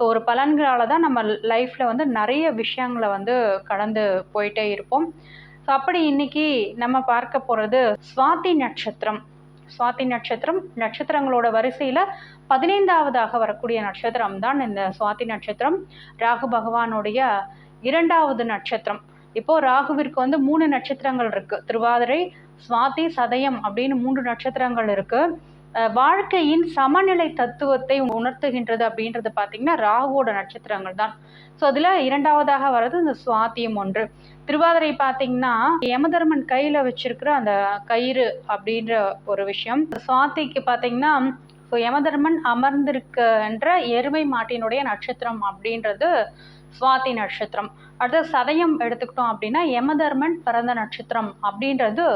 So ஒரு பலன்களால் தான் நம்ம லைஃப்பில் வந்து நிறைய விஷயங்களை வந்து கடந்து போயிட்டே இருப்போம். ஸோ அப்படி இன்னைக்கு நம்ம பார்க்க போகிறது சுவாதி நட்சத்திரம். சுவாதி நட்சத்திரம் நட்சத்திரங்களோட வரிசையில் பதினைந்தாவதாக வரக்கூடிய நட்சத்திரம் தான் இந்த சுவாதி நட்சத்திரம். ராகு பகவானுடைய இரண்டாவது நட்சத்திரம். இப்போது ராகுவிற்கு வந்து மூணு நட்சத்திரங்கள் இருக்குது திருவாதிரை சுவாதி சதயம் அப்படின்னு மூன்று நட்சத்திரங்கள் இருக்குது வாழ்க்கையின் சமநிலை தத்துவத்தை உணர்த்துகின்றது அப்படின்றது பார்த்தீங்கன்னா ராகுவோட நட்சத்திரங்கள் தான். ஸோ அதில் இரண்டாவதாக வர்றது இந்த சுவாத்தியம் ஒன்று. திருவாதிரை பார்த்தீங்கன்னா யமதர்மன் கையில் வச்சிருக்கிற அந்த கயிறு அப்படின்ற ஒரு விஷயம். சுவாதிக்கு பார்த்தீங்கன்னா ஸோ யமதர்மன் அமர்ந்திருக்கின்ற எருமை மாட்டினுடைய நட்சத்திரம் அப்படின்றது சுவாதி நட்சத்திரம். அடுத்து சதயம் எடுத்துக்கிட்டோம் அப்படின்னா யமதர்மன் பிறந்த நட்சத்திரம் அப்படின்றது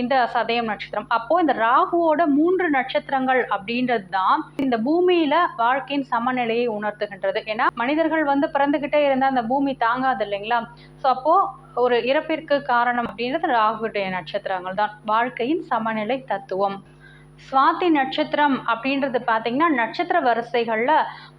இந்த சதயம் நட்சத்திரம். அப்போ இந்த ராகுவோட மூன்று நட்சத்திரங்கள் அப்படின்றது தான் இந்த பூமியில வாழ்க்கையின் சமநிலையை உணர்த்துகின்றது. ஏன்னா மனிதர்கள் வந்து பிறந்துகிட்டே இருந்தா அந்த பூமி தாங்காது இல்லைங்களா? ஸோ அப்போ ஒரு இறப்பிற்கு காரணம் அப்படின்றது ராகுடைய நட்சத்திரங்கள் தான் வாழ்க்கையின் சமநிலை தத்துவம். சுவாதி நட்சத்திரம் அப்படின்றது பார்த்தீங்கன்னா நட்சத்திர வரிசைகளில்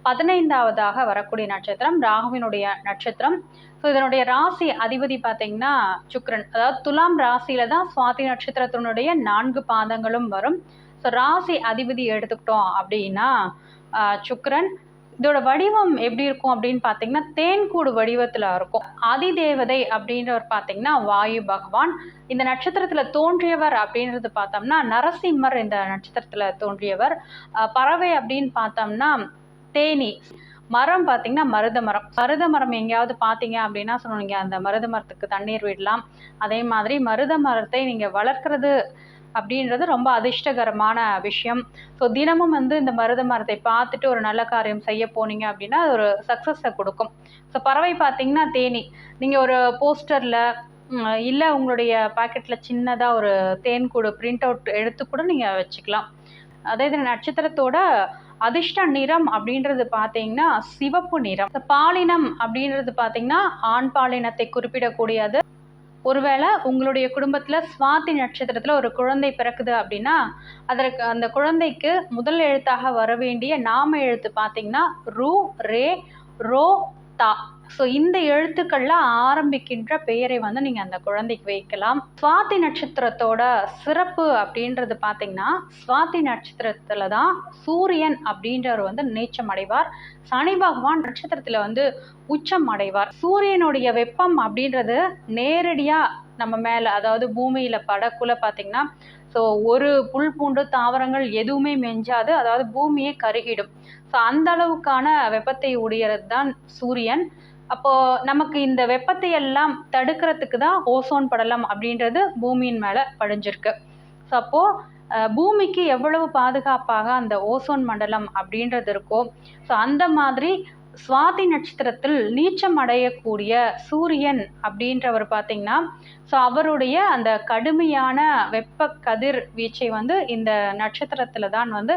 பதினைந்தாவதாக வரக்கூடிய நட்சத்திரம் ராகுவினுடைய நட்சத்திரம். ஸோ இதனுடைய ராசி அதிபதி பார்த்தீங்கன்னா சுக்ரன் அதாவது துலாம் ராசியில தான் சுவாதி நட்சத்திரத்தினுடைய நான்கு பாதங்களும் வரும். ஸோ ராசி அதிபதி எடுத்துக்கிட்டோம் அப்படின்னா சுக்ரன் இதோட வடிவம் எப்படி இருக்கும் அப்படின்னு பார்த்தீங்கன்னா தேன்கூடு வடிவத்தில் இருக்கும். அதிதேவதை அப்படின்றவர் பார்த்தீங்கன்னா வாயு பகவான். இந்த நட்சத்திரத்தில் தோன்றியவர் அப்படின்றது பார்த்தோம்னா நரசிம்மர் இந்த நட்சத்திரத்தில் தோன்றியவர். பறவை அப்படின்னு பார்த்தோம்னா தேனி. மரம் பார்த்தீங்கன்னா மருத மரம். மருத மரம் எங்கேயாவது பார்த்தீங்க அப்படின்னா சொன்னீங்க அந்த மருத மரத்துக்கு தண்ணீர் விடலாம். அதே மாதிரி மருத மரத்தை நீங்கள் வளர்க்குறது அப்படின்றது ரொம்ப அதிர்ஷ்டகரமான விஷயம். ஸோ தினமும் வந்து இந்த மருத மரத்தை பார்த்துட்டு ஒரு நல்ல காரியம் செய்ய போனீங்க அப்படின்னா அது ஒரு சக்ஸஸை கொடுக்கும். ஸோ பறவை பார்த்தீங்கன்னா தேனி. நீங்கள் ஒரு போஸ்டரில் இல்லை உங்களுடைய பாக்கெட்டில் சின்னதாக ஒரு தேன் கூடு பிரிண்ட் அவுட் எடுத்து கூட நீங்கள் வச்சுக்கலாம். அதே இது நட்சத்திரத்தோட அதிர்ஷ்ட நிறம் அப்படின்றது பார்த்தீங்கன்னா சிவப்பு நிறம். பாலினம் அப்படின்றது பார்த்தீங்கன்னா ஆண் பாலினத்தை குறிப்பிடக்கூடியது ஒருவேளை உங்களுடைய குடும்பத்தில் சுவாதி நட்சத்திரத்தில் ஒரு குழந்தை பிறக்குது அப்படின்னா அதற்கு அந்த குழந்தைக்கு முதல் எழுத்தாக வர வேண்டிய நாம எழுத்து பார்த்தீங்கன்னா ரூ ரே ரோ தா. ஸோ இந்த எழுத்துக்கள்ல ஆரம்பிக்கின்ற பெயரை வந்து நீங்கள் அந்த குழந்தைக்கு வைக்கலாம். சுவாதி நட்சத்திரத்தோட சிறப்பு அப்படின்றது பார்த்தீங்கன்னா சுவாதி நட்சத்திரத்தில் தான் சூரியன் அப்படின்றவர் வந்து நீச்சம் அடைவார். சனி பகவான் நட்சத்திரத்தில் வந்து உச்சம் அடைவார். சூரியனுடைய வெப்பம் அப்படின்றது நேரடியாக நம்ம மேலே அதாவது பூமியில் படக்குள்ள பார்த்தீங்கன்னா ஸோ ஒரு புல் பூண்டு தாவரங்கள் எதுவுமே மெஞ்சாது அதாவது பூமியே கருகிடும். ஸோ அந்த அளவுக்கான வெப்பத்தை உடையிறது தான் சூரியன். அப்போ நமக்கு இந்த வெப்பத்தை எல்லாம் தடுக்கிறதுக்கு தான் ஓசோன் படலம் அப்படின்றது பூமியின் மேலே படிஞ்சிருக்கு. ஸோ அப்போ பூமிக்கு எவ்வளவு பாதுகாப்பாக அந்த ஓசோன் மண்டலம் அப்படின்றது இருக்கோ ஸோ அந்த மாதிரி சுவாதி நட்சத்திரத்தில் நீச்சம் அடையக்கூடிய சூரியன் அப்படின்றவர் பார்த்தீங்கன்னா ஸோ அவருடைய அந்த கடுமையான வெப்ப கதிர் வீச்சை வந்து இந்த நட்சத்திரத்தில் தான் வந்து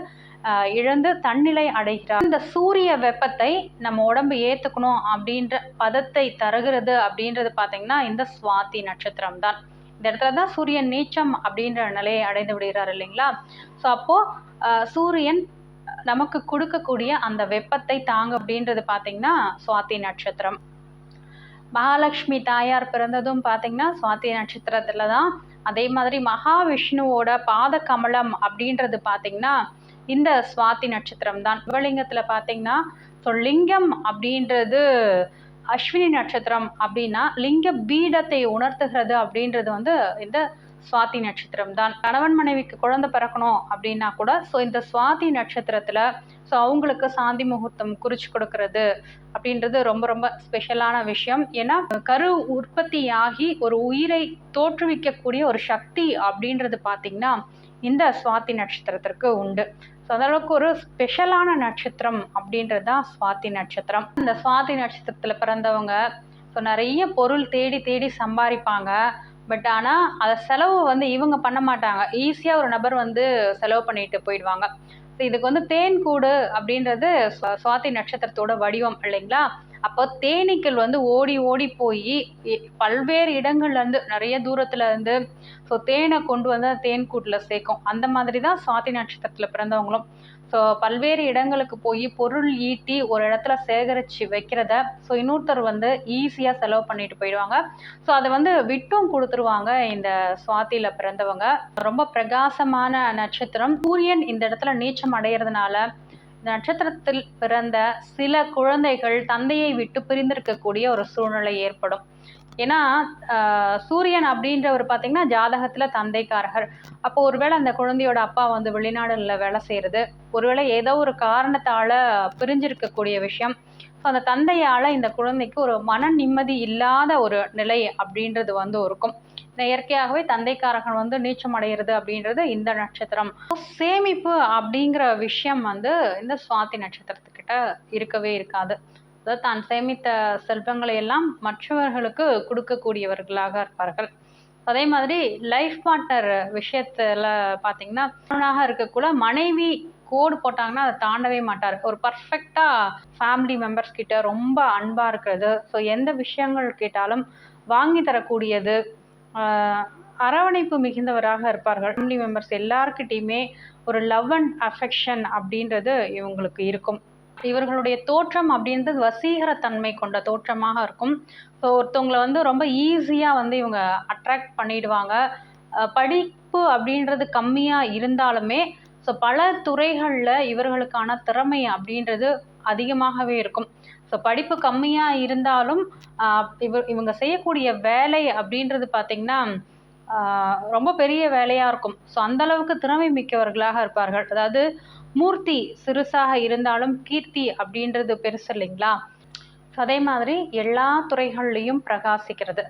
இழந்து தன்னிலை அடைகிறார். இந்த சூரிய வெப்பத்தை நம்ம உடம்பு ஏற்றுக்கணும் அப்படின்ற பதத்தை தருகிறது அப்படின்றது பார்த்தீங்கன்னா இந்த சுவாதி நட்சத்திரம் தான் இந்த இடத்துல தான் சூரியன் நீச்சம் அப்படின்ற நிலையை அடைந்து விடுகிறார் இல்லைங்களா? ஸோ அப்போது சூரியன் நமக்கு கொடுக்கக்கூடிய அந்த வெப்பத்தை தாங்க அப்படின்றது பார்த்தீங்கன்னா சுவாதி நட்சத்திரம். மகாலட்சுமி தாயார் பிறந்ததும் பார்த்தீங்கன்னா சுவாதி நட்சத்திரத்தில் தான். அதே மாதிரி மகாவிஷ்ணுவோட பாத கமலம் அப்படின்றது பார்த்தீங்கன்னா இந்த சுவாதி நட்சத்திரம் தான் சிவலிங்கத்தில் பார்த்தீங்கன்னா ஸோ லிங்கம் அப்படின்றது அஸ்வினி நட்சத்திரம் அப்படின்னா லிங்க பீடத்தை உணர்த்துகிறது அப்படின்றது வந்து இந்த சுவாதி நட்சத்திரம் தான் கணவன் மனைவிக்கு குழந்தை பிறக்கணும் அப்படின்னா கூட ஸோ இந்த சுவாதி நட்சத்திரத்தில் ஸோ அவங்களுக்கு சாந்தி முகூர்த்தம் குறிச்சு கொடுக்கறது அப்படின்றது ரொம்ப ரொம்ப ஸ்பெஷலான விஷயம். ஏன்னா கரு உற்பத்தி ஆகி ஒரு உயிரை தோற்றுவிக்கக்கூடிய ஒரு சக்தி அப்படின்றது பார்த்திங்கன்னா இந்த சுவாதி நட்சத்திரத்திற்கு உண்டு. ஸோ அதளவுக்கு ஒரு ஸ்பெஷலான நட்சத்திரம் அப்படின்றது தான் சுவாதி நட்சத்திரம். இந்த சுவாதி நட்சத்திரத்தில் பிறந்தவங்க ஸோ நிறைய பொருள் தேடி தேடி சம்பாதிப்பாங்க. பட் ஆனால் அதை செலவு வந்து இவங்க பண்ண மாட்டாங்க. ஈஸியாக ஒரு நபர் வந்து செலவு பண்ணிட்டு போயிடுவாங்க. ஸோ இதுக்கு வந்து தேன் கூடு அப்படின்றது சுவாதி நட்சத்திரத்தோட வடிவம் இல்லைங்களா? அப்போ தேனீக்கள் வந்து ஓடி ஓடி போய் பல்வேறு இடங்கள்லேருந்து நிறைய தூரத்துலேருந்து ஸோ தேனை கொண்டு வந்து அந்த தேன் கூட்டில் சேர்க்கும். அந்த மாதிரி தான் சுவாதி நட்சத்திரத்தில் பிறந்தவங்களும். ஸோ பல்வேறு இடங்களுக்கு போய் பொருள் ஈட்டி ஒரு இடத்துல சேகரித்து வைக்கிறத ஸோ இன்னொருத்தர் வந்து ஈஸியாக செலவு பண்ணிட்டு போயிடுவாங்க. ஸோ அதை வந்து விட்டும் கொடுத்துருவாங்க இந்த சுவாத்தியில் பிறந்தவங்க. ரொம்ப பிரகாசமான நட்சத்திரம். சூரியன் இந்த இடத்துல நீச்சம் அடைகிறதுனால நட்சத்திரத்தில் பிறந்த சில குழந்தைகள் தந்தையை விட்டு பிரிந்திருக்கக்கூடிய ஒரு சூழ்நிலை ஏற்படும். ஏன்னா சூரியன் அப்படின்றவர் பார்த்தீங்கன்னா ஜாதகத்தில் தந்தைக்காரகர் அப்போ ஒருவேளை அந்த குழந்தையோட அப்பா வந்து வெளிநாடுல வேலை செய்கிறது ஒருவேளை ஏதோ ஒரு காரணத்தால் பிரிஞ்சிருக்கக்கூடிய விஷயம். ஸோ அந்த தந்தையால் இந்த குழந்தைக்கு ஒரு மன நிம்மதி இல்லாத ஒரு நிலை அப்படின்றது வந்து இருக்கும். இயற்கையாகவே தந்தைக்காரகன் வந்து நீச்சம் அடைகிறது அப்படின்றது இந்த நட்சத்திரம். சேமிப்பு அப்படிங்கிற விஷயம் வந்து இந்த சுவாதி நட்சத்திரத்துக்கிட்ட இருக்கவே இருக்காது. அதாவது தான் சேமித்த செல்வங்களை எல்லாம் மற்றவர்களுக்கு கொடுக்கக்கூடியவர்களாக இருப்பார்கள். அதே மாதிரி லைஃப் பார்ட்னர் விஷயத்துல பார்த்தீங்கன்னா கணவனாக இருக்கக்கூட மனைவி கோடு போட்டாங்கன்னா அதை தாண்டவே மாட்டார். ஒரு பர்ஃபெக்டாக ஃபேமிலி மெம்பர்ஸ் கிட்ட ரொம்ப அன்பாக இருக்கிறது. ஸோ எந்த விஷயங்கள் கேட்டாலும் வாங்கி தரக்கூடியது அரவணைப்பு மிகுந்தவராக இருப்பார்கள். ஃபேமிலி மெம்பர்ஸ் எல்லார்கிட்டயுமே ஒரு லவ் அண்ட் அஃபெக்ஷன் அப்படின்றது இவங்களுக்கு இருக்கும். இவர்களுடைய தோற்றம் அப்படின்றது வசீகரத்தன்மை கொண்ட தோற்றமாக இருக்கும். ஸோ ஒருத்தவங்களை வந்து ரொம்ப ஈஸியாக வந்து இவங்க அட்ராக்ட் பண்ணிடுவாங்க. படிப்பு அப்படின்றது கம்மியாக இருந்தாலுமே ஸோ பல துறைகளில் இவர்களுக்கான திறமை அப்படின்றது அதிகமாகவே இருக்கும். ஸோ படிப்பு கம்மியாக இருந்தாலும் ஆஹ் இவர் இவங்க செய்யக்கூடிய வேலை அப்படின்றது பார்த்திங்கன்னா ரொம்ப பெரிய வேலையாக இருக்கும். ஸோ அந்தளவுக்கு திறமை மிக்கவர்களாக இருப்பார்கள். அதாவது மூர்த்தி சிறுசாக இருந்தாலும் கீர்த்தி அப்படின்றது பெருசு இல்லைங்களா? ஸோ அதே மாதிரி எல்லா துறைகள்லையும் பிரகாசிக்கிறது.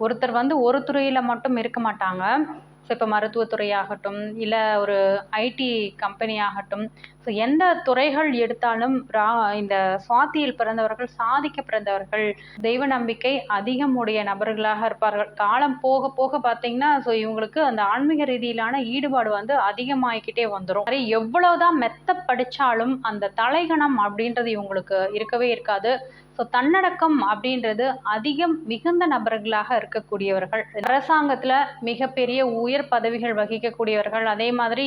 ஒருத்தர் வந்து ஒரு துறையில் மட்டும் இருக்க மாட்டாங்க. ஸோ இப்போ மருத்துவத்துறையாகட்டும் இல்லை ஒரு ஐடி கம்பெனி ஆகட்டும் ஸோ எந்த துறைகள் எடுத்தாலும் ரா இந்த சுவாத்தியில் பிறந்தவர்கள் சாதிக்க பிறந்தவர்கள் தெய்வ நம்பிக்கை அதிகம் உடைய நபர்களாக இருப்பார்கள். காலம் போக போக பார்த்தீங்கன்னா ஸோ இவங்களுக்கு அந்த ஆன்மீக ரீதியிலான ஈடுபாடு வந்து அதிகமாகிக்கிட்டே வந்துடும் சரி எவ்வளோதான் மெத்த படித்தாலும் அந்த தலைகணம் அப்படின்றது இவங்களுக்கு இருக்கவே இருக்காது. ஸோ தன்னடக்கம் அப்படின்றது அதிகம் மிகுந்த நபர்களாக இருக்கக்கூடியவர்கள். அரசாங்கத்தில் மிகப்பெரிய உயர் பதவிகள் வகிக்கக்கூடியவர்கள். அதே மாதிரி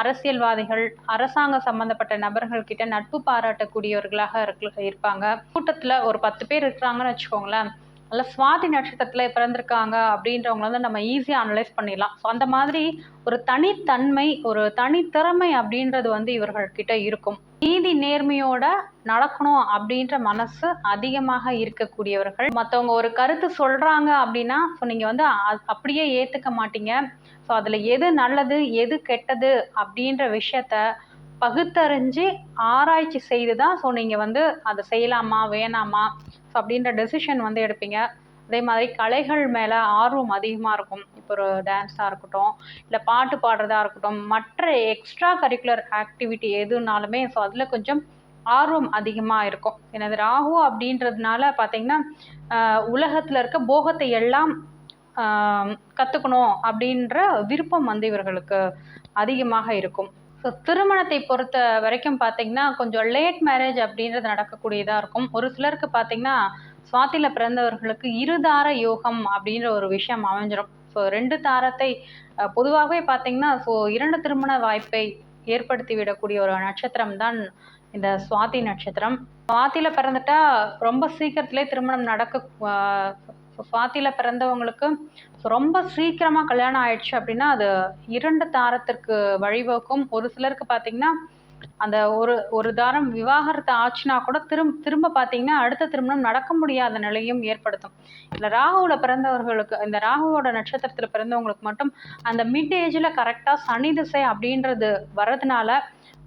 அரசியல்வாதிகள் அரசாங்க சம்பந்தப்பட்ட நபர்கள் கிட்ட நட்பு பாராட்டக்கூடியவர்களாக இருப்பாங்க. கூட்டத்தில் ஒரு பத்து பேர் இருக்கிறாங்கன்னு வச்சுக்கோங்களேன். நல்ல சுவாதி நட்சத்திரத்தில் பிறந்திருக்காங்க அப்படின்றவங்கள வந்து நம்ம ஈஸியாக அனலைஸ் பண்ணிடலாம். ஸோ அந்த மாதிரி ஒரு தனித்தன்மை ஒரு தனித்திறமை அப்படின்றது வந்து இவர்கள்கிட்ட இருக்கும். நீதி நேர்மையோட நடக்கணும் அப்படின்ற மனசு அதிகமாக இருக்கக்கூடியவர்கள். மற்றவங்க ஒரு கருத்து சொல்கிறாங்க அப்படின்னா ஸோ நீங்கள் வந்து அ- அப்படியே ஏற்றுக்க மாட்டீங்க. ஸோ அதில் எது நல்லது எது கெட்டது அப்படின்ற விஷயத்த பகுத்தறிஞ்சு ஆராய்ச்சி செய்து தான் ஸோ நீங்கள் வந்து அதை செய்யலாமா வேணாமா ஸோ அப்படின்ற டெசிஷன் வந்து எடுப்பீங்க. அதே மாதிரி கலைகள் மேலே ஆர்வம் அதிகமாக இருக்கும். இப்போ ஒரு டான்ஸாக இருக்கட்டும் இல்லை பாட்டு பாடுறதா இருக்கட்டும் மற்ற எக்ஸ்ட்ரா கரிக்குலர் ஆக்டிவிட்டி எதுனாலுமே ஸோ அதில் கொஞ்சம் ஆர்வம் அதிகமாக இருக்கும். எனது ராகு அப்படின்றதுனால பார்த்தீங்கன்னா உலகத்தில் இருக்க போகத்தை எல்லாம் கற்றுக்கணும் அப்படின்ற விருப்பம் வந்து இவர்களுக்கு அதிகமாக இருக்கும். ஸோ திருமணத்தை பொறுத்த வரைக்கும் பார்த்தீங்கன்னா கொஞ்சம் லேட் மேரேஜ் அப்படின்றது நடக்கக்கூடியதாக இருக்கும். ஒரு சிலருக்கு பார்த்தீங்கன்னா சுவாத்தியில் பிறந்தவர்களுக்கு இருதார யோகம் அப்படின்ற ஒரு விஷயம் அமைஞ்சிடும் ஸோ ரெண்டு தாரத்தை பொதுவாகவே பார்த்தீங்கன்னா ஸோ இரண்டு திருமண வாய்ப்பை ஏற்படுத்தி விடக்கூடிய ஒரு நட்சத்திரம் தான் இந்த சுவாதி நட்சத்திரம். சுவாத்தியில் பிறந்துட்டா ரொம்ப சீக்கிரத்திலே திருமணம் நடக்க ஆஹ், சுவாத்தியில் பிறந்தவங்களுக்கு ரொம்ப சீக்கிரமாக கல்யாணம் ஆயிடுச்சு அப்படின்னா அது இரண்டு தாரத்திற்கு வழிவகுக்கும். ஒரு சிலருக்கு பார்த்தீங்கன்னா அந்த ஒரு ஒரு தாரம் விவாகரத்து ஆச்சுன்னா கூட திரும்ப திரும்ப பார்த்தீங்கன்னா அடுத்த திருமணம் நடக்க முடியாத நிலையும் ஏற்படுத்தும். இந்த ராகுவில் பிறந்தவர்களுக்கு இந்த ராகுவோட நட்சத்திரத்தில் பிறந்தவங்களுக்கு மட்டும் அந்த மிட் ஏஜில் கரெக்டாக சனி திசை அப்படின்றது வர்றதுனால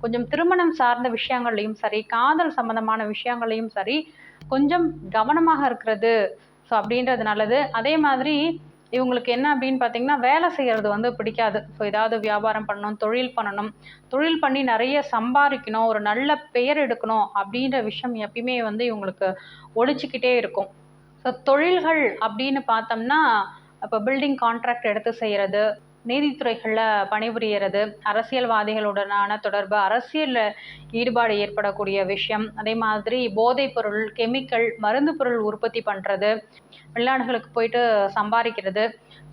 கொஞ்சம் திருமணம் சார்ந்த விஷயங்கள்லையும் சரி காதல் சம்பந்தமான விஷயங்களையும் சரி கொஞ்சம் கவனமாக இருக்கிறது ஸோ அப்படின்றது நல்லது. அதே மாதிரி இவங்களுக்கு என்ன அப்படின்னு பார்த்தீங்கன்னா வேலை செய்கிறது வந்து பிடிக்காது. ஸோ ஏதாவது வியாபாரம் பண்ணணும் தொழில் பண்ணணும். தொழில் பண்ணி நிறைய சம்பாதிக்கணும் ஒரு நல்ல பெயர் எடுக்கணும் அப்படின்ற விஷயம் எப்பயுமே வந்து இவங்களுக்கு ஒழிச்சிக்கிட்டே இருக்கும். ஸோ தொழில்கள் அப்படின்னு பார்த்தோம்னா இப்போ பில்டிங் கான்ட்ராக்ட் எடுத்து செய்கிறது நீதித்துறைகளில் பணிபுரியறது அரசியல்வாதிகளுடனான தொடர்பு அரசியலில் ஈடுபாடு ஏற்படக்கூடிய விஷயம். அதே மாதிரி போதைப் பொருள் கெமிக்கல் மருந்து பொருள் உற்பத்தி பண்ணுறது வெளிநாடுகளுக்கு போயிட்டு சம்பாதிக்கிறது.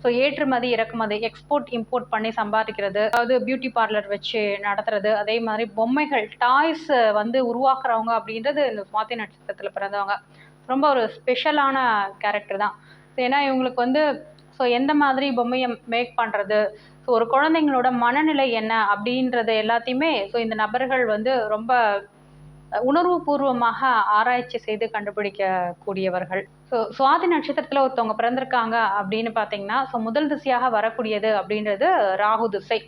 ஸோ ஏற்றுமதி இறக்குமதி எக்ஸ்போர்ட் இம்போர்ட் பண்ணி சம்பாதிக்கிறது. அதாவது பியூட்டி பார்லர் வச்சு நடத்துறது. அதே மாதிரி பொம்மைகள் டாய்ஸ் வந்து உருவாக்குறவங்க அப்படின்றது இந்த சுவாதி நட்சத்திரத்தில் பிறந்தவங்க. ரொம்ப ஒரு ஸ்பெஷலான கேரக்டர் தான். ஏன்னா இவங்களுக்கு வந்து ஸோ எந்த மாதிரி பொம்மையை மேக் பண்ணுறது ஸோ ஒரு குழந்தைங்களோட மனநிலை என்ன அப்படின்றது எல்லாத்தையுமே ஸோ இந்த நபர்கள் வந்து ரொம்ப உணர்வுபூர்வமாக ஆராய்ச்சி செய்து கண்டுபிடிக்கக்கூடியவர்கள். ஸோ சுவாதி நட்சத்திரத்தில் ஒருத்தவங்க பிறந்திருக்காங்க அப்படின்னு பார்த்தீங்கன்னா ஸோ முதல் திசையாக வரக்கூடியது அப்படின்றது ராகு திசை.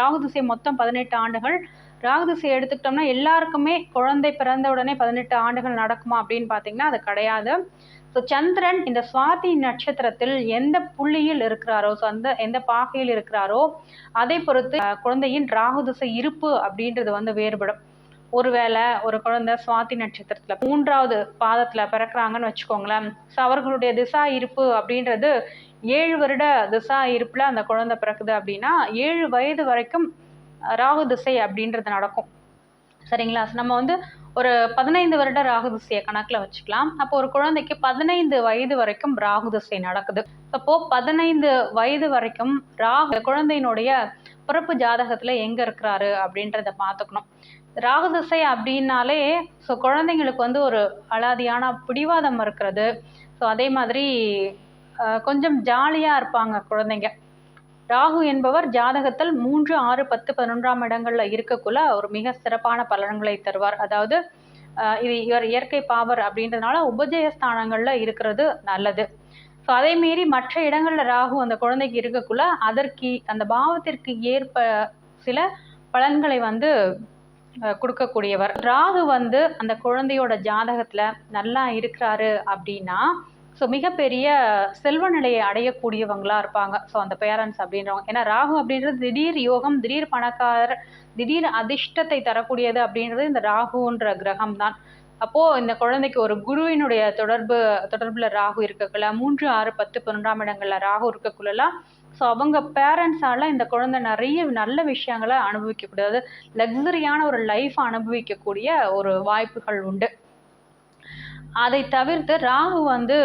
ராகு திசை மொத்தம் பதினெட்டு ஆண்டுகள். ராகு திசை எடுத்துக்கிட்டோம்னா எல்லாருக்குமே குழந்தை பிறந்த உடனே பதினெட்டு ஆண்டுகள் நடக்குமா அப்படின்னு பார்த்தீங்கன்னா அது கிடையாது. ஸோ சந்திரன் இந்த சுவாதி நட்சத்திரத்தில் எந்த புள்ளியில் இருக்கிறாரோ ஸோ அந்த எந்த பாகையில் இருக்கிறாரோ அதை பொறுத்து குழந்தையின் ராகு திசை இருப்பு அப்படின்றது வந்து வேறுபடும். ஒருவேளை ஒரு குழந்தை சுவாதி நட்சத்திரத்தில் மூன்றாவது பாதத்தில் பிறக்கிறாங்கன்னு வச்சுக்கோங்களேன். ஸோ அவர்களுடைய திசா இருப்பு அப்படின்றது ஏழு வருட திசா இருப்பில் அந்த குழந்தை பிறக்குது அப்படின்னா ஏழு வயது வரைக்கும் ராகு திசை அப்படின்றது நடக்கும். சரிங்களா? நம்ம வந்து ஒரு பதினைந்து வருட ராகுதிசையை கணக்கில் வச்சுக்கலாம். அப்போ ஒரு குழந்தைக்கு பதினைந்து வயது வரைக்கும் ராகுதிசை நடக்குது. அப்போ பதினைந்து வயது வரைக்கும் ராகு குழந்தையினுடைய பிறப்பு ஜாதகத்தில் எங்கே இருக்கிறாரு அப்படின்றத பார்த்துக்கணும். ராகுதிசை அப்படின்னாலே ஸோ குழந்தைங்களுக்கு வந்து ஒரு அலாதியான பிடிவாதம் இருக்கிறது. ஸோ அதே மாதிரி கொஞ்சம் ஜாலியாக இருப்பாங்க குழந்தைங்க. ராகு என்பவர் ஜாதகத்தில் மூன்று ஆறு பத்து பதினொன்றாம் இடங்களில் இருக்கக்குள்ள ஒரு மிக சிறப்பான பலன்களை தருவார். அதாவது இது இவர் இயற்கை பாவர் அப்படின்றதுனால உபஜயஸ்தானங்களில் இருக்கிறது நல்லது. ஸோ அதே மீறி மற்ற இடங்களில் ராகு அந்த குழந்தைக்கு இருக்கக்குள்ள அதற்கு அந்த பாவத்திற்கு ஏற்ப சில பலன்களை வந்து கொடுக்கக்கூடியவர். ராகு வந்து அந்த குழந்தையோட ஜாதகத்தில் நல்லா இருக்கிறாரு அப்படின்னா ஸோ மிகப்பெரிய செல்வ நிலையை அடையக்கூடியவங்களா இருப்பாங்க. ஸோ அந்த பேரண்ட்ஸ் அப்படின்றவங்க. ஏன்னா ராகு அப்படின்றது திடீர் யோகம் திடீர் பணக்காரர் திடீர் அதிர்ஷ்டத்தை தரக்கூடியது அப்படின்றது இந்த ராகுன்ற கிரகம் தான் அப்போது இந்த குழந்தைக்கு ஒரு குருவினுடைய தொடர்பு தொடர்பில் ராகு இருக்கக்குள்ள மூன்று ஆறு பத்து பன்னெண்டாம் இடங்களில் ராகு இருக்கக்குள்ளலாம் ஸோ அவங்க பேரண்ட்ஸால் இந்த குழந்தை நிறைய நல்ல விஷயங்களை அனுபவிக்கக்கூடாது லக்ஸரியான ஒரு லைஃப் அனுபவிக்கக்கூடிய ஒரு வாய்ப்புகள் உண்டு. அதை தவிர்த்து ராகு வந்து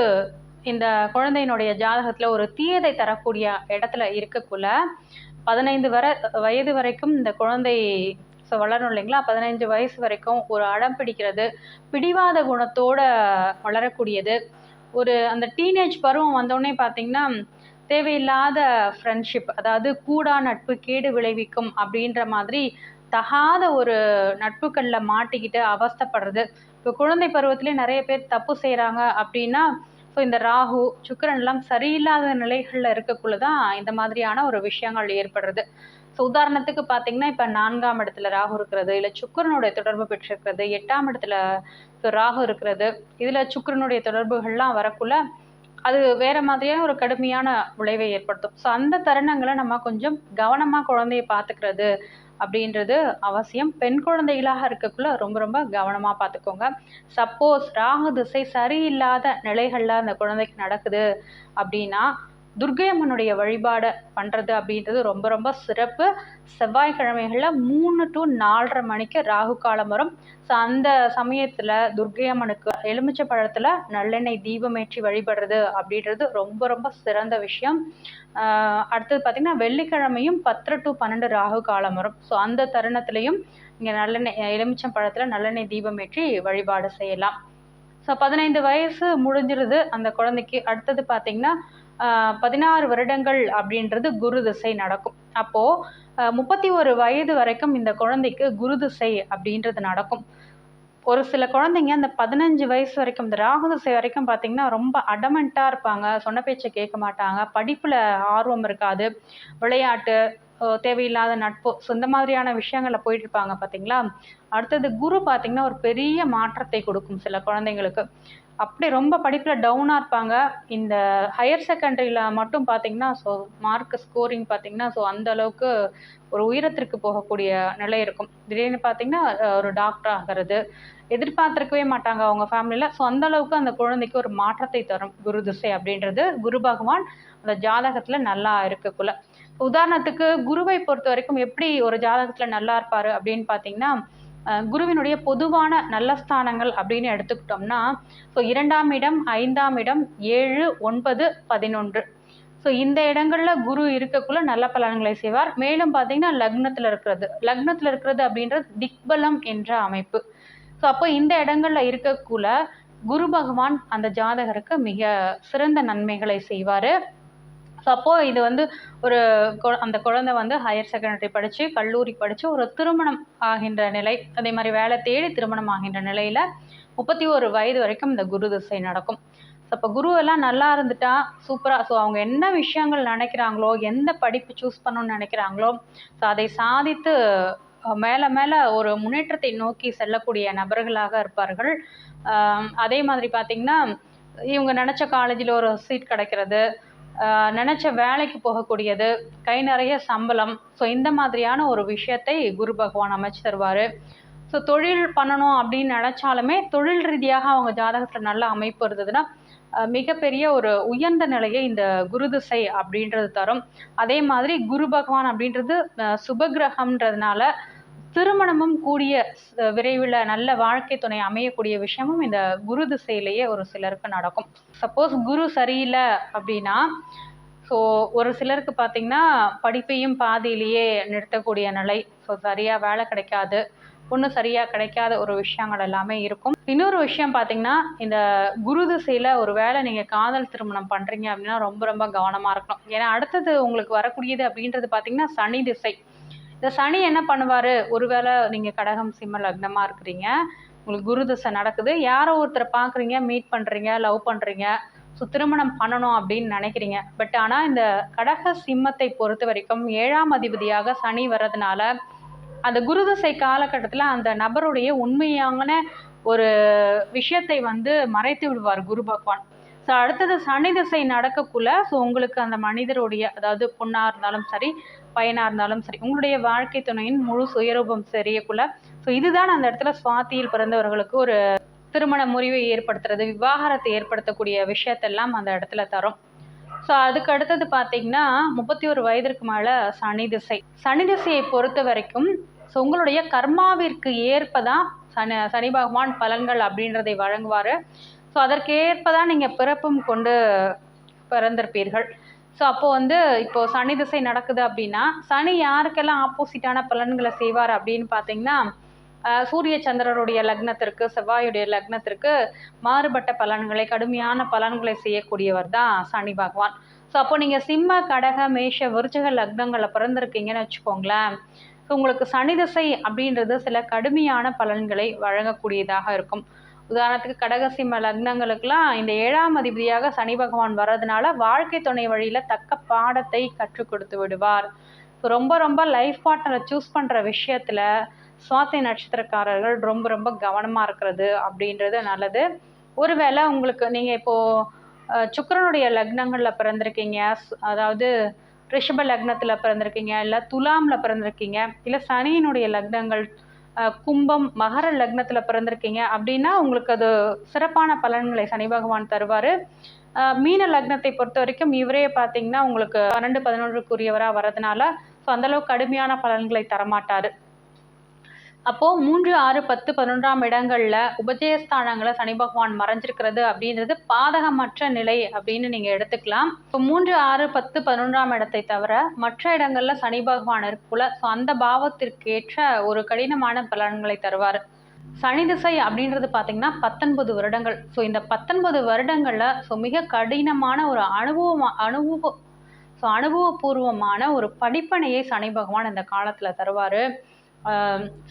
இந்த குழந்தையினுடைய ஜாதகத்தில் ஒரு தீயதை தரக்கூடிய இடத்துல இருக்கக்குள்ள பதினைந்து வர வயது வரைக்கும் இந்த குழந்தை ஸோ வளரணும் இல்லைங்களா? பதினைஞ்சு வயசு வரைக்கும் ஒரு அடம் பிடிக்கிறது பிடிவாத குணத்தோட வளரக்கூடியது. ஒரு அந்த டீனேஜ் பருவம் வந்தோடனே பார்த்தீங்கன்னா தேவையில்லாத ஃப்ரெண்ட்ஷிப் அதாவது கூடா நட்பு கேடு விளைவிக்கும் அப்படின்ற மாதிரி தகாத ஒரு நட்புகளில் மாட்டிக்கிட்டு அவஸ்தைப்படுறது. இப்போ குழந்தை பருவத்திலே நிறைய பேர் தப்பு செய்கிறாங்க அப்படின்னா ஸோ இந்த ராகு சுக்கரன்லாம் எல்லாம் சரியில்லாத நிலைகளில் இருக்கக்குள்ள தான் இந்த மாதிரியான ஒரு விஷயங்கள் ஏற்படுறது. ஸோ உதாரணத்துக்கு பார்த்தீங்கன்னா இப்போ நான்காம் இடத்துல ராகு இருக்கிறது இல்லை சுக்கரனுடைய தொடர்பு பெற்றிருக்கிறது எட்டாம் இடத்துல இப்போ ராகு இருக்கிறது இதில் சுக்கிரனுடைய தொடர்புகள்லாம் வரக்குள்ள அது வேற மாதிரியான ஒரு கடுமையான விளைவை ஏற்படுத்தும். ஸோ அந்த தருணங்களை நம்ம கொஞ்சம் கவனமாக குழந்தைய பார்த்துக்கிறது அப்படின்றது அவசியம். பெண் குழந்தைகளாக இருக்கக்குள்ள ரொம்ப ரொம்ப கவனமாக பார்த்துக்கோங்க சப்போஸ் ராகு திசை சரியில்லாத நிலைகளில் அந்த குழந்தைக்கு நடக்குது அப்படின்னா துர்க்கை அம்மனுடைய வழிபாடு பண்ணுறது அப்படின்றது ரொம்ப ரொம்ப சிறப்பு. செவ்வாய்க்கிழமைகளில் மூணு டு நாலரை மணிக்கு ராகு காலம் வரும். ஸோ அந்த சமயத்தில் துர்க்கை அம்மனுக்கு எலுமிச்சை பழத்தில் நல்லெண்ணெய் தீபமேற்றி வழிபடுறது அப்படின்றது ரொம்ப ரொம்ப சிறந்த விஷயம். அடுத்தது பார்த்திங்கன்னா வெள்ளிக்கிழமையும் பத்து டு பன்னெண்டு ராகு காலம் வரும். ஸோ அந்த தருணத்துலையும் இங்கே நல்லெண்ணெய் எலுமிச்சம் பழத்தில் நல்லெண்ணெய் தீபமேற்றி வழிபாடு செய்யலாம். ஸோ பதினைந்து வயசு முடிஞ்சிருது அந்த குழந்தைக்கு. அடுத்தது பார்த்திங்கன்னா பதினாறு வருடங்கள் அப்படின்றது குரு திசை நடக்கும். அப்போது முப்பத்தி ஒரு வயது வரைக்கும் இந்த குழந்தைக்கு குரு திசை அப்படின்றது நடக்கும். ஒரு சில குழந்தைங்க அந்த பதினஞ்சு வயசு வரைக்கும் இந்த ராகு திசை வரைக்கும் பார்த்தீங்கன்னா ரொம்ப அடமெண்ட்டாக இருப்பாங்க. சொன்ன பேச்சை கேட்க மாட்டாங்க. படிப்பில் ஆர்வம் இருக்காது. விளையாட்டு தேவையில்லாத நட்பு ஸோ இந்த மாதிரியான விஷயங்களில் போயிட்டு இருப்பாங்க பார்த்தீங்களா அடுத்தது குரு பார்த்தீங்கன்னா ஒரு பெரிய மாற்றத்தை கொடுக்கும் சில குழந்தைங்களுக்கு. அப்படி ரொம்ப படிப்பில் டவுனாக இருப்பாங்க. இந்த ஹையர் செகண்டரியில் மட்டும் பார்த்தீங்கன்னா ஸோ மார்க் ஸ்கோரிங் பார்த்தீங்கன்னா ஸோ அந்த அளவுக்கு ஒரு உயரத்திற்கு போகக்கூடிய நிலை இருக்கும். திடீர்னு பார்த்தீங்கன்னா ஒரு டாக்டர் ஆகிறது. எதிர்பார்த்திருக்கவே மாட்டாங்க அவங்க ஃபேமிலியில் ஸோ அந்த அளவுக்கு அந்த குழந்தைக்கு ஒரு மாற்றத்தை தரும் குரு திசை அப்படின்றது. குரு பகவான் அந்த ஜாதகத்தில் நல்லா இருக்கக்குள்ள. உதாரணத்துக்கு குருவை பொறுத்த வரைக்கும் எப்படி ஒரு ஜாதகத்தில் நல்லா இருப்பார் அப்படின்னு பார்த்தீங்கன்னா குருவினுடைய பொதுவான நல்ல ஸ்தானங்கள் அப்படின்னு எடுத்துக்கிட்டோம்னா ஸோ இரண்டாம் இடம் ஐந்தாம் இடம் ஏழு ஒன்பது பதினொன்று. ஸோ இந்த இடங்களில் குரு இருக்கக்குள்ள நல்ல பலன்களை செய்வார். மேலும் பார்த்தீங்கன்னா லக்னத்தில் இருக்கிறது. லக்னத்தில் இருக்கிறது அப்படின்றது திக்பலம் என்ற அமைப்பு. ஸோ அப்போ இந்த இடங்களில் இருக்கக்குள்ள குரு பகவான் அந்த ஜாதகருக்கு மிக சிறந்த நன்மைகளை செய்வார். ஸோ அப்போது இது வந்து ஒரு அந்த குழந்தை வந்து ஹையர் செகண்டரி படித்து கல்லூரி படித்து ஒரு திருமணம் ஆகின்ற நிலை அதே மாதிரி வேலை தேடி திருமணம் ஆகின்ற நிலையில் முப்பத்தி ஒரு வயது வரைக்கும் இந்த குரு திசை நடக்கும். ஸோ அப்போ குரு எல்லாம் நல்லா இருந்துட்டா சூப்பராக ஸோ அவங்க என்ன விஷயங்கள் நினைக்கிறாங்களோ எந்த படிப்பு சூஸ் பண்ணணும்னு நினைக்கிறாங்களோ ஸோ அதை சாதித்து மேலே மேலே ஒரு முன்னேற்றத்தை நோக்கி செல்லக்கூடிய நபர்களாக இருப்பார்கள். அதே மாதிரி பார்த்திங்கன்னா இவங்க நினச்ச காலேஜில் ஒரு சீட் கிடைக்கிறது நினச்ச வேலைக்கு போகக்கூடியது கை நிறைய சம்பளம். ஸோ இந்த மாதிரியான ஒரு விஷயத்தை குரு பகவான் அமைச்சு தருவார். ஸோ தொழில் பண்ணணும் அப்படின்னு நினச்சாலுமே தொழில் ரீதியாக அவங்க ஜாதகத்தில் நல்ல அமைப்பு இருந்ததுன்னா மிகப்பெரிய ஒரு உயர்ந்த நிலையை இந்த குரு திசை அப்படின்றது தரும். அதே மாதிரி குரு பகவான் அப்படின்றது சுபகிரகம்ன்றதுனால திருமணமும் கூடிய விரைவில் நல்ல வாழ்க்கை துணை அமையக்கூடிய விஷயமும் இந்த குரு திசையிலேயே ஒரு சிலருக்கு நடக்கும். சப்போஸ் குரு சரியில்லை அப்படின்னா ஸோ ஒரு சிலருக்கு பார்த்தீங்கன்னா படிப்பையும் பாதியிலேயே நிறுத்தக்கூடிய நிலை. ஸோ சரியாக வேலை கிடைக்காது. ஒன்றும் சரியாக கிடைக்காத ஒரு விஷயங்கள் எல்லாமே இருக்கும். இன்னொரு விஷயம் பார்த்தீங்கன்னா இந்த குரு திசையில் ஒரு வேளை நீங்கள் காதல் திருமணம் பண்ணுறீங்க அப்படின்னா ரொம்ப ரொம்ப கவனமாக இருக்கணும். ஏன்னா அடுத்தது உங்களுக்கு வரக்கூடியது அப்படின்றது பார்த்தீங்கன்னா சனி திசை. இந்த சனி என்ன பண்ணுவார்? ஒருவேளை நீங்கள் கடகம் சிம்ம லக்னமாக இருக்கிறீங்க. உங்களுக்கு குரு திசை நடக்குது. யாரோ ஒருத்தரை பார்க்குறீங்க மீட் பண்ணுறீங்க லவ் பண்ணுறீங்க ஸோ திருமணம் பண்ணணும் அப்படின்னு நினைக்கிறீங்க. பட் ஆனால் இந்த கடக சிம்மத்தை பொறுத்த வரைக்கும் ஏழாம் அதிபதியாக சனி வர்றதுனால அந்த குருதிசை காலகட்டத்தில் அந்த நபருடைய உண்மையான ஒரு விஷயத்தை வந்து மறைத்து விடுவார் குரு பகவான். ஸோ அடுத்தது சனி திசை நடக்கக்குள்ள ஸோ உங்களுக்கு அந்த மனிதருடைய அதாவது பொண்ணாக இருந்தாலும் சரி பையனாக இருந்தாலும் சரி உங்களுடைய வாழ்க்கை துணையின் முழு சுயரூபம் சரியக்குள்ள ஸோ இதுதான் அந்த இடத்துல சுவாத்தியில் பிறந்தவர்களுக்கு ஒரு திருமண முறிவை ஏற்படுத்துறது விவாகரத்தை ஏற்படுத்தக்கூடிய விஷயத்தெல்லாம் அந்த இடத்துல தரும். ஸோ அதுக்கு அடுத்தது பார்த்தீங்கன்னா முப்பத்தி ஒரு வயதிற்கு மேலே சனி திசை. சனி திசையை பொறுத்த வரைக்கும் ஸோ உங்களுடைய கர்மாவிற்கு ஏற்ப தான் சனி சனி பகவான் பலன்கள் அப்படின்றதை வழங்குவார். ஸோ அதற்கேற்ப தான் நீங்கள் பிறப்பும் கொண்டு பிறந்திருப்பீர்கள். ஸோ அப்போ வந்து இப்போ சனி திசை நடக்குது அப்படின்னா சனி யாருக்கெல்லாம் ஆப்போசிட்டான பலன்களை செய்வார் அப்படின்னு பார்த்தீங்கன்னா சூரிய சந்திரருடைய லக்னத்திற்கு செவ்வாயுடைய லக்னத்திற்கு மாறுபட்ட பலன்களை கடுமையான பலன்களை செய்யக்கூடியவர் தான் சனி பகவான். ஸோ அப்போ நீங்கள் சிம்ம கடக மேஷ விருச்சக லக்னங்களை பிறந்திருக்கீங்கன்னு வச்சுக்கோங்களேன் ஸோ உங்களுக்கு சனி திசை அப்படின்றது சில கடுமையான பலன்களை வழங்கக்கூடியதாக இருக்கும். உதாரணத்துக்கு கடகசிம்ம லக்னங்களுக்கெல்லாம் இந்த ஏழாம் அதிபதியாக சனி பகவான் வர்றதுனால வாழ்க்கை துணை வழியில் தக்க பாடத்தை கற்றுக் கொடுத்து விடுவார். ஸோ ரொம்ப ரொம்ப லைஃப் பார்ட்னரை சூஸ் பண்ணுற விஷயத்தில் சுவாத்தி நட்சத்திரக்காரர்கள் ரொம்ப ரொம்ப கவனமாக இருக்கிறது அப்படின்றது நல்லது. ஒருவேளை உங்களுக்கு நீங்கள் இப்போது சுக்கரனுடைய லக்னங்களில் பிறந்திருக்கீங்க அதாவது ரிஷப லக்னத்தில் பிறந்திருக்கீங்க இல்லை துலாமில் பிறந்திருக்கீங்க இல்லை சனியினுடைய லக்னங்கள் கும்பம் மகர லக்னத்தில் பிறந்திருக்கீங்க அப்படின்னா உங்களுக்கு அது சிறப்பான பலன்களை சனி பகவான் தருவார். மீன லக்னத்தை பொறுத்த வரைக்கும் இவரே பார்த்தீங்கன்னா உங்களுக்கு பன்னெண்டு பதினொன்றுக்குரியவராக வரதுனால ஸோ அந்தளவுக்கு கடுமையான பலன்களை தரமாட்டார். அப்போது மூன்று ஆறு பத்து பதினொன்றாம் இடங்களில் உபஜயஸ்தானங்களை சனி பகவான் மறைஞ்சிருக்கிறது அப்படின்றது பாதகமற்ற நிலை அப்படின்னு நீங்கள் எடுத்துக்கலாம். இப்போ மூன்று ஆறு பத்து பதினொன்றாம் இடத்தை தவிர மற்ற இடங்களில் சனி பகவான் இருக்குள்ள ஸோ அந்த பாவத்திற்கேற்ற ஒரு கடினமான பலன்களை தருவார். சனி திசை அப்படின்றது பார்த்தீங்கன்னா பத்தொன்பது வருடங்கள். ஸோ இந்த பத்தொன்பது வருடங்களில் ஸோ மிக கடினமான ஒரு அனுபவம் அனுபவ ஸோ அனுபவபூர்வமான ஒரு படிப்பனையை சனி பகவான் இந்த காலத்தில் தருவார்.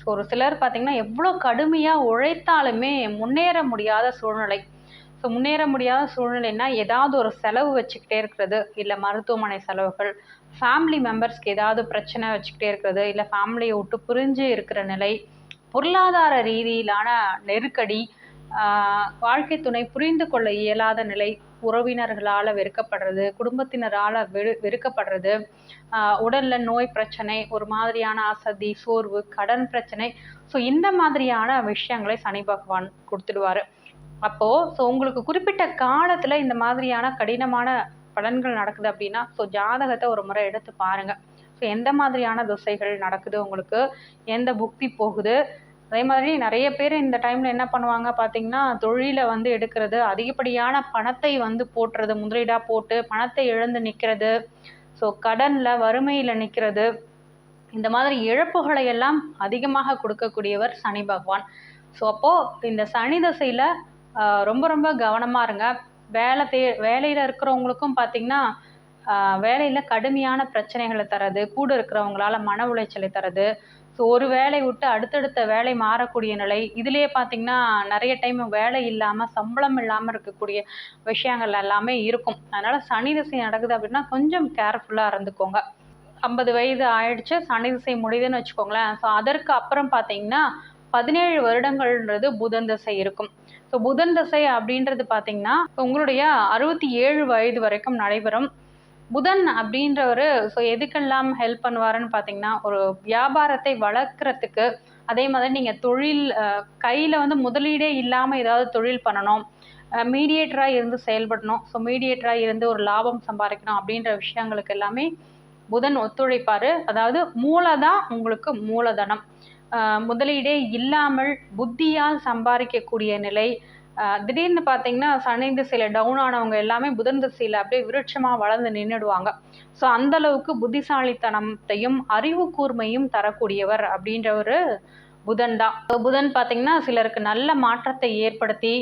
ஒரு சிலர் பார்த்திங்கன்னா எவ்வளோ கடுமையாக உழைத்தாலுமே முன்னேற முடியாத சூழ்நிலை. ஸோ முன்னேற முடியாத சூழ்நிலைன்னா ஏதாவது ஒரு செலவு வச்சுக்கிட்டே இருக்கிறது இல்லை மருத்துவமனை செலவுகள் ஃபேமிலி மெம்பர்ஸ்க்கு ஏதாவது பிரச்சனை வச்சுக்கிட்டே இருக்கிறது இல்லை ஃபேமிலியை விட்டு புரிஞ்சு இருக்கிற நிலை பொருளாதார ரீதியிலான நெருக்கடி வாழ்க்கை துணை புரிந்து கொள்ள இயலாத நிலை உறவினர்களால் வெறுக்கப்படுறது குடும்பத்தினரால் வெறு வெறுக்கப்படுறது உடலில் நோய் பிரச்சனை ஒரு மாதிரியான அசதி சோர்வு கடன் பிரச்சனை. ஸோ இந்த மாதிரியான விஷயங்களை சனி பகவான் கொடுத்துடுவார். அப்போது ஸோ உங்களுக்கு குறிப்பிட்ட காலத்தில் இந்த மாதிரியான கடினமான பலன்கள் நடக்குது அப்படின்னா ஸோ ஜாதகத்தை ஒரு முறை எடுத்து பாருங்கள் ஸோ எந்த மாதிரியான திசைகள் நடக்குது உங்களுக்கு? எந்த புக்தி போகுது? அதே மாதிரி நிறைய பேர் இந்த டைமில் என்ன பண்ணுவாங்க பார்த்தீங்கன்னா தொழிலை வந்து எடுக்கிறது அதிகப்படியான பணத்தை வந்து போட்டுறது முதலீடாக போட்டு பணத்தை இழந்து நிற்கிறது ஸோ கடனில் வறுமையில் நிற்கிறது இந்த மாதிரி இழப்புகளை எல்லாம் அதிகமாக கொடுக்கக்கூடியவர் சனி பகவான். ஸோ அப்போது இந்த சனி தசையில் ரொம்ப ரொம்ப கவனமாக இருங்க. வேலை தே வேலையில் இருக்கிறவங்களுக்கும் பார்த்திங்கன்னா வேலையில் கடுமையான பிரச்சனைகளை தரது கூட இருக்கிறவங்களால மன உளைச்சலை தரது ஸோ ஒரு வேலை விட்டு அடுத்தடுத்த வேலை மாறக்கூடிய நிலை. இதுலேயே பார்த்தீங்கன்னா நிறைய டைம் வேலை இல்லாமல் சம்பளம் இல்லாமல் இருக்கக்கூடிய விஷயங்கள் எல்லாமே இருக்கும். அதனால் சனி திசை நடக்குது அப்படின்னா கொஞ்சம் கேர்ஃபுல்லாக இருந்துக்கோங்க. ஐம்பது வயது ஆயிடுச்சு சனி திசை முடியுதுன்னு வச்சுக்கோங்களேன். ஸோ அதற்கு அப்புறம் பார்த்தீங்கன்னா பதினேழு வருடங்கள்ன்றது புதன் திசை இருக்கும். ஸோ புதன் திசை அப்படின்றது பார்த்தீங்கன்னா உங்களுடைய அறுபத்தி ஏழு வயது வரைக்கும் நடைபெறும். புதன் அப்படின்றவர் ஸோ எதுக்கெல்லாம் ஹெல்ப் பண்ணுவாருன்னு பார்த்தீங்கன்னா ஒரு வியாபாரத்தை வளர்க்குறதுக்கு அதே மாதிரி நீங்கள் தொழில் கையில் வந்து முதலீடே இல்லாமல் ஏதாவது தொழில் பண்ணணும். மீடியேட்டராக இருந்து செயல்படணும். ஸோ மீடியேட்டராக இருந்து ஒரு லாபம் சம்பாதிக்கணும் அப்படின்ற விஷயங்களுக்கு எல்லாமே புதன் ஒத்துழைப்பார். அதாவது மூலதான் உங்களுக்கு மூலதனம். முதலீடே இல்லாமல் புத்தியால் சம்பாதிக்கக்கூடிய நிலை திடீர்னு பார்த்தீங்கன்னா சனி திசையில் டவுன் ஆனவங்க எல்லாமே புதன் திசையில் அப்படியே விருட்சமாக வளர்ந்து நின்றுடுவாங்க ஸோ அந்தளவுக்கு புத்திசாலித்தனத்தையும் அறிவு கூர்மையும் தரக்கூடியவர் அப்படின்றவர் புதன் தான். புதன் பார்த்தீங்கன்னா சிலருக்கு நல்ல மாற்றத்தை ஏற்படுத்தி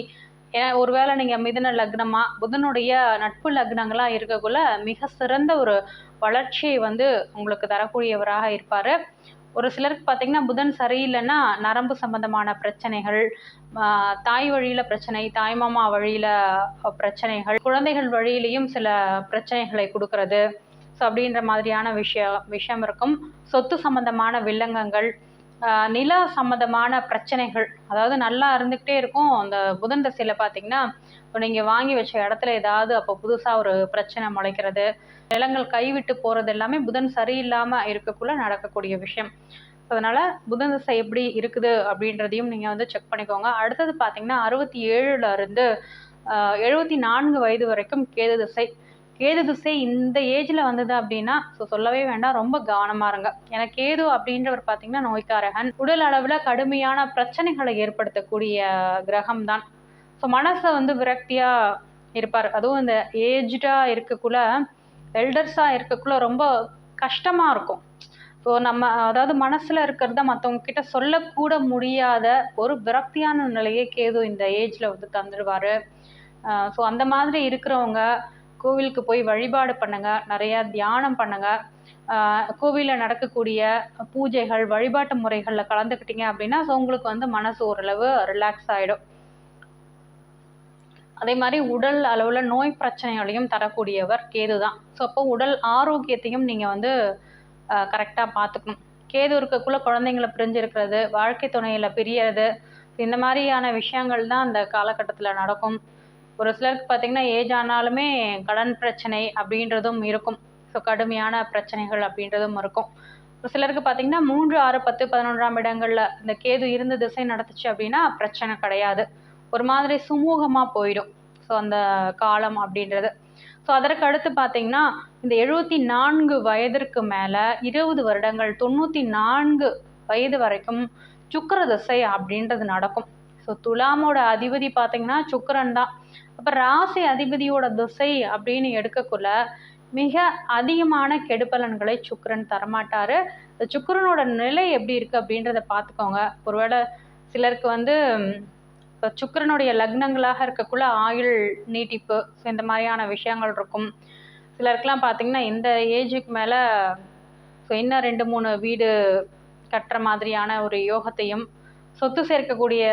ஒருவேளை நீங்கள் மிதுன லக்னமாக புதனுடைய நட்பு லக்னங்களாக இருக்கக்குள்ள மிக சிறந்த ஒரு வளர்ச்சியை வந்து உங்களுக்கு தரக்கூடியவராக இருப்பார். ஒரு சிலருக்கு பார்த்தீங்கன்னா புதன் சரியில்லைன்னா நரம்பு சம்பந்தமான பிரச்சனைகள் தாய் வழியில் பிரச்சனை தாய்மாமா வழியில் பிரச்சனைகள் குழந்தைகள் வழியிலையும் சில பிரச்சனைகளை கொடுக்கறது. ஸோ அப்படின்ற மாதிரியான விஷயம் விஷயம் இருக்கும். சொத்து சம்பந்தமான வில்லங்கங்கள் நில சம்மந்தமான பிரச்சனைகள் அதாவது நல்லா இருந்துக்கிட்டே இருக்கும். அந்த புதன் தசையில் பார்த்தீங்கன்னா இப்போ நீங்கள் வாங்கி வச்ச இடத்துல ஏதாவது அப்போ புதுசாக ஒரு பிரச்சனை முளைக்கிறது நிலங்கள் கைவிட்டு போகிறது எல்லாமே புதன் சரியில்லாமல் இருக்கக்குள்ள நடக்கக்கூடிய விஷயம். அதனால் புதன் திசை எப்படி இருக்குது அப்படின்றதையும் நீங்கள் வந்து செக் பண்ணிக்கோங்க. அடுத்தது பார்த்தீங்கன்னா அறுபத்தி ஏழுல இருந்து எழுபத்தி நான்கு வயது வரைக்கும் கேது திசை. கேது திசை இந்த ஏஜில் வந்தது அப்படின்னா ஸோ சொல்லவே வேண்டாம் ரொம்ப கவனமாக இருங்க. ஏன்னா கேது அப்படின்றவர் பார்த்தீங்கன்னா நோய்க்காரகன். உடல் அளவில் கடுமையான பிரச்சனைகளை ஏற்படுத்தக்கூடிய கிரகம் தான் ஸோ மனசை வந்து விரக்தியாக இருப்பார். அதுவும் இந்த ஏஜ்டாக இருக்கக்குள்ள எல்டர்ஸாக இருக்கக்குள்ள ரொம்ப கஷ்டமாக இருக்கும். ஸோ நம்ம அதாவது மனசில் இருக்கிறத மற்றவங்க கிட்ட சொல்லக்கூட முடியாத ஒரு விரக்தியான நிலையை கேது இந்த ஏஜில் வந்து தந்துடுவார் ஸோ அந்த மாதிரி இருக்கிறவங்க கோவிலுக்கு போய் வழிபாடு பண்ணுங்க நிறையா தியானம் பண்ணுங்க. கோவிலில் நடக்கக்கூடிய பூஜைகள் வழிபாட்டு முறைகளில் கலந்துக்கிட்டீங்க அப்படின்னா ஸோ உங்களுக்கு வந்து மனசு ஓரளவு ரிலாக்ஸ் ஆகிடும் அதே மாதிரி உடல் அளவில் நோய் பிரச்சனைகளையும் தரக்கூடியவர் கேது தான் ஸோ அப்போ உடல் ஆரோக்கியத்தையும் நீங்கள் வந்து கரெக்டாக பார்த்துக்கணும். கேது இருக்கக்குள்ளே குழந்தைங்கள பிரிஞ்சு இருக்கிறது வாழ்க்கை துணையில் பிரியறது இந்த மாதிரியான விஷயங்கள் தான் அந்த காலகட்டத்தில் நடக்கும். ஒரு சிலருக்கு பார்த்திங்கன்னா ஏஜ் ஆனாலுமே கடன் பிரச்சனை அப்படின்றதும் இருக்கும். ஸோ கடுமையான பிரச்சனைகள் அப்படின்றதும் இருக்கும். ஒரு சிலருக்கு பார்த்தீங்கன்னா மூன்று ஆறு பத்து பதினொன்றாம் இடங்களில் இந்த கேது இருந்து திசை நடத்துச்சு அப்படின்னா பிரச்சனை கிடையாது. ஒரு மாதிரி சுமூகமாக போயிடும். ஸோ அந்த காலம் அப்படின்றது. ஸோ அதற்கு அடுத்து பார்த்தீங்கன்னா இந்த எழுபத்தி நான்கு வயதிற்கு மேலே இருபது வருடங்கள் தொண்ணூற்றி நான்கு வயது வரைக்கும் சுக்கர திசை அப்படின்றது நடக்கும். ஸோ துலாமோட அதிபதி பார்த்தீங்கன்னா சுக்கரன் தான். அப்போ ராசி அதிபதியோட திசை அப்படின்னு எடுக்கக்குள்ள மிக அதிகமான கெடுபலன்களை சுக்கரன் தரமாட்டார். இந்த சுக்கிரனோட நிலை எப்படி இருக்குது அப்படின்றத பார்த்துக்கோங்க ஒருவேளை சிலருக்கு வந்து இப்போ சுக்கரனுடைய லக்னங்களாக இருக்கக்குள்ள ஆயுள் நீட்டிப்பு ஸோ இந்த மாதிரியான விஷயங்கள் இருக்கும். சிலருக்குலாம் பார்த்தீங்கன்னா இந்த ஏஜுக்கு மேலே ஸோ இன்னும் ரெண்டு மூணு வீடு கட்டுற மாதிரியான ஒரு யோகத்தையும் சொத்து சேர்க்கக்கூடிய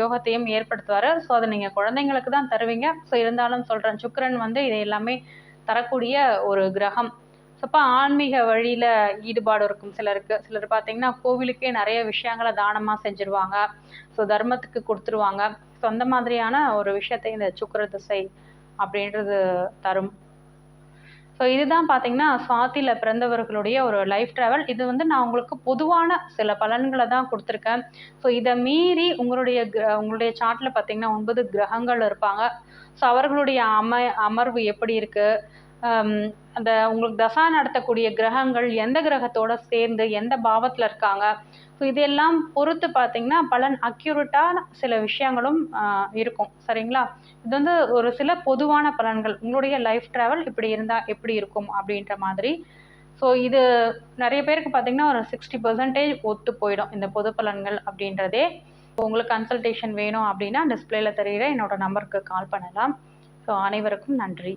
யோகத்தையும் ஏற்படுத்துவார். ஸோ அதை நீங்கள் குழந்தைங்களுக்கு தான் தருவீங்க. ஸோ இருந்தாலும் சொல்கிறேன் சுக்கரன் வந்து இதை எல்லாமே தரக்கூடிய ஒரு கிரகம். ஸோ அப்போ ஆன்மீக வழியில் ஈடுபாடு இருக்கும் சிலருக்கு. சிலர் பார்த்தீங்கன்னா கோவிலுக்கே நிறைய விஷயங்களை தானமாக செஞ்சுருவாங்க. ஸோ தர்மத்துக்கு கொடுத்துருவாங்க. ஸோ அந்த மாதிரியான ஒரு விஷயத்தை இந்த சுக்கர திசை அப்படின்றது தரும். ஸோ இதுதான் பார்த்தீங்கன்னா சுவாத்தியில் பிறந்தவர்களுடைய ஒரு லைஃப் ட்ராவல் இது வந்து நான் உங்களுக்கு பொதுவான சில பலன்களை தான் கொடுத்துருக்கேன். ஸோ இதை மீறி உங்களுடைய கிர- உங்களுடைய சார்ட்டில் பார்த்தீங்கன்னா ஒன்பது கிரகங்கள் இருப்பாங்க. ஸோ அவர்களுடைய அம அமர்வு எப்படி இருக்குது அந்த உங்களுக்கு தசா நடத்தக்கூடிய கிரகங்கள் எந்த கிரகத்தோட சேர்ந்து எந்த பாவத்தில் இருக்காங்க? ஸோ இதெல்லாம் பொறுத்து பார்த்தீங்கன்னா பலன் அக்யூரேட்டான சில விஷயங்களும் இருக்கும். சரிங்களா? இது வந்து ஒரு சில பொதுவான பலன்கள். உங்களுடைய லைஃப் ட்ராவல் இப்படி இருந்தால் எப்படி இருக்கும் அப்படின்ற மாதிரி. ஸோ இது நிறைய பேருக்கு பார்த்தீங்கன்னா ஒரு சிக்ஸ்டி பர்சன்டேஜ் ஒத்து போயிடும் இந்த பொது பலன்கள் அப்படின்றதே. உங்களுக்கு கன்சல்டேஷன் வேணும் அப்படின்னா டிஸ்பிளேல தெரிகிற என்னோட நம்பருக்கு கால் பண்ணலாம். ஸோ அனைவருக்கும் நன்றி.